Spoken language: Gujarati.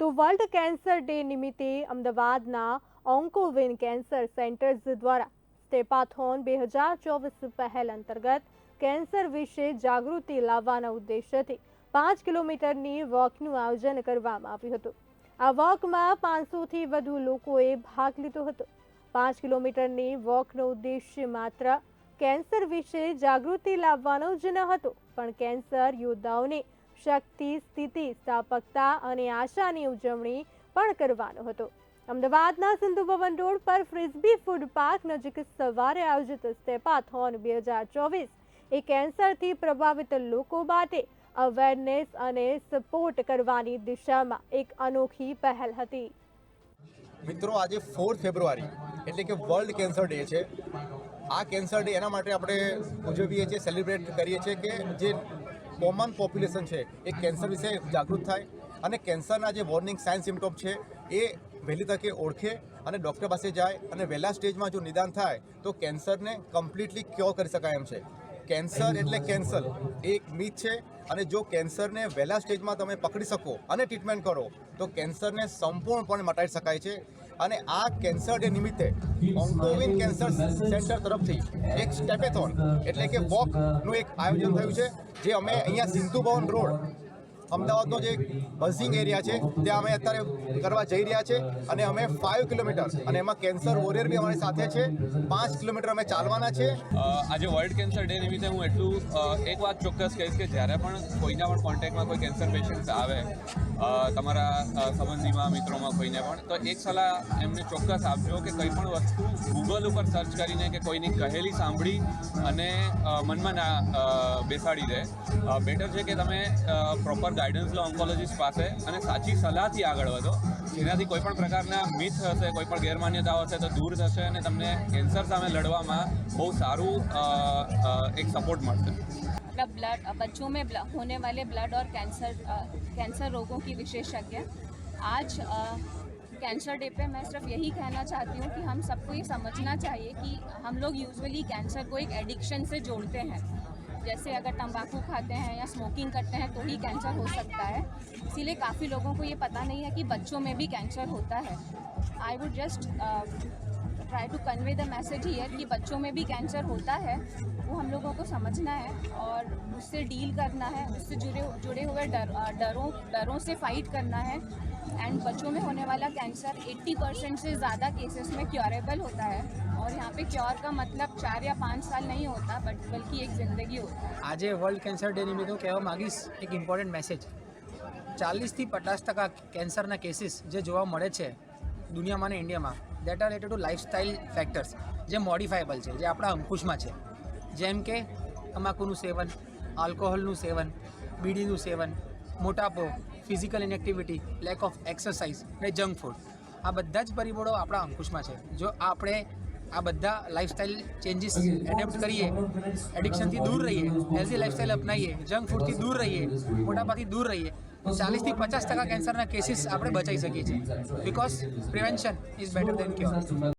તો વર્લ્ડ કેન્સર ડે નિમિત્તે અમદાવાદના ઓન્કોવિન કેન્સર સેન્ટર્સ દ્વારા સ્ટેપાથોન બે હજાર ચોવીસ પહેલ અંતર્ગત કેન્સર વિશે જાગૃતિ લાવવાના ઉદ્દેશ્યથી પાંચ કિલોમીટરની વોકનું આયોજન કરવામાં આવ્યું હતું. આ વોકમાં પાંચસોથી વધુ લોકોએ ભાગ લીધો હતો. પાંચ કિલોમીટરની વોકનો ઉદ્દેશ્ય માત્ર કેન્સર વિશે જાગૃતિ લાવવાનો જ ન હતો, પણ કેન્સર યોદ્ધાઓને શક્તિ, સ્થિતિ સ્થાપકતા અને આશાની ઉજવણી પણ કરવાનો હતો. અમદાવાદના સિંધુ ભવન રોડ પર ફ્રિસ્બી ફૂડ પાર્ક નજીક સવારે આયોજિત સ્ટેપાથોન બે હજાર ચોવીસ એ કેન્સરથી પ્રભાવિત લોકો માટે અવેરનેસ અને સપોર્ટ કરવાની દિશામાં એક અનોખી પહેલ હતી. મિત્રો, આજે ફોર્થ ફેબ્રુઆરી એટલે કે વર્લ્ડ કેન્સર ડે છે. આ કેન્સર ડે એના માટે આપણે ઉજવીએ છીએ સેલિબ્રેટ કરીએ છીએ કે જે કોમન પોપ્યુલેશન છે, એ કેન્સર વિશે જાગૃત થાય અને કેન્સરના જે વોર્નિંગ સાઇન સિમ્ટોમ છે, એ વહેલી તકે ઓળખે અને ડૉક્ટર પાસે જાય અને વહેલા સ્ટેજમાં જો નિદાન થાય, તો કેન્સરને કમ્પ્લીટલી ક્યોર કરી શકાય એમ છે. કેન્સર એટલે કેન્સર એક મિથ છે અને જો કેન્સરને વહેલા સ્ટેજમાં તમે પકડી શકો અને ટ્રીટમેન્ટ કરો, તો કેન્સરને સંપૂર્ણપણે મટાડી શકાય છે. અને આ કેન્સર ડે નિમિત્તે ઓન્કોવિન કેન્સર સેન્ટર તરફથી એક સ્ટેપેથોન, એટલે કે વોકનું એક આયોજન થયું છે, જે અમે અહીંયા સિંધુ ભવન રોડ અમદાવાદનો જે બઝિંગ એરિયા છે, ત્યાં અમે અત્યારે કરવા જઈ રહ્યા છે અને અમે ફાઇવ કિલોમીટર અને એમાં કેન્સર વોરિયર બી અમારી સાથે છે. પાંચ કિલોમીટર અમે ચાલવાના છે. આજે વર્લ્ડ કેન્સર ડે નિમિત્તે હું એટલું એક વાત ચોક્કસ કહીશ કે જ્યારે પણ કોઈના પણ કોન્ટેક્ટમાં કોઈ કેન્સર પેશન્ટ આવે તમારા સંબંધીમાં, મિત્રોમાં કોઈને પણ, તો એક સલાહ એમને ચોક્કસ આપજો કે કંઈ પણ વસ્તુ ગૂગલ ઉપર સર્ચ કરીને કે કોઈની કહેલી સાંભળી અને મનમાં બેસાડી દે. બેટર છે કે તમે પ્રોપર ગાઈડન્સ લો ઓન્કોલોજીસ્ટ પાસે અને સાચી સલાહથી આગળ વધો જેનાથી કોઈ પણ પ્રકારના મિથ હશે કોઈ પણ ગેરમાન્યતાઓ હશે તો દૂર થશે અને તમને કેન્સર સામે લડવામાં બહુ સારું અ, અ, એક સપોર્ટ મળશે मतलब ब्लड बच्चों में ब्ल- होने वाले ब्लड और कैंसर अ, कैंसर रोगों की विशेषज्ञ आज अ, कैंसर डे पे मैं सिर्फ यही कहना चाहती हूँ कि हम सबको ये समझना चाहिए कि हम लोग यूजुअली कैंसर को एक एडिक्शन से जोड़ते हैं जैसे अगर तंबाकू खाते हैं या स्मोकिंग करते हैं तो ही कैंसर हो सकता है इसीलिए काफ़ी लोगों को ये पता नहीं है कि बच्चों में भी कैंसर होता है I would just try to convey the message here कि बच्चों में भी कैंसर होता है वो हम लोगों को समझना है और उससे डील करना है उससे जुड़े जुड़े हुए डर अ, डरों डरों से फाइट करना है एंड बच्चों में होने वाला कैंसर 80 परसेंट से ज़्यादा केसेस में क्योरेबल होता है और यहाँ पे क्योर का मतलब चार या पाँच साल नहीं होता बट बल्कि एक ज़िंदगी होता है આજે વર્લ્ડ કેન્સર ડે નિમિત્તે હું કહેવા માગીશ એક ઇમ્પોર્ટન્ટ મેસેજ ચાલીસથી પચાસ ટકા કેન્સરના કેસીસ જે જોવા મળે છે દુનિયામાં ને ઇન્ડિયામાં that are related to lifestyle factors જે મોડિફાયેબલ છે, જે આપણા અંકુશમાં છે. જેમ કે તમાકુનું સેવન આલ્કોહોલનું સેવન, બીડીનું સેવન, મોટાપો physical inactivity lack of exercise અને જંક ફૂડ આ બધા જ પરિબળો આપણા અંકુશમાં છે. જો આપણે આ બધા લાઇફસ્ટાઇલ ચેન્જીસ એડેપ્ટ કરીએ એડિક્શનથી દૂર રહીએ હેલ્ધી લાઇફસ્ટાઇલ અપનાવીએ જંક ફૂડથી દૂર રહીએ, મોટાપાથી દૂર રહીએ ચાલીસથી પચાસ ટકા કેન્સરના કેસીસ આપણે બચાવી શકીએ છીએ. Because prevention is better than cure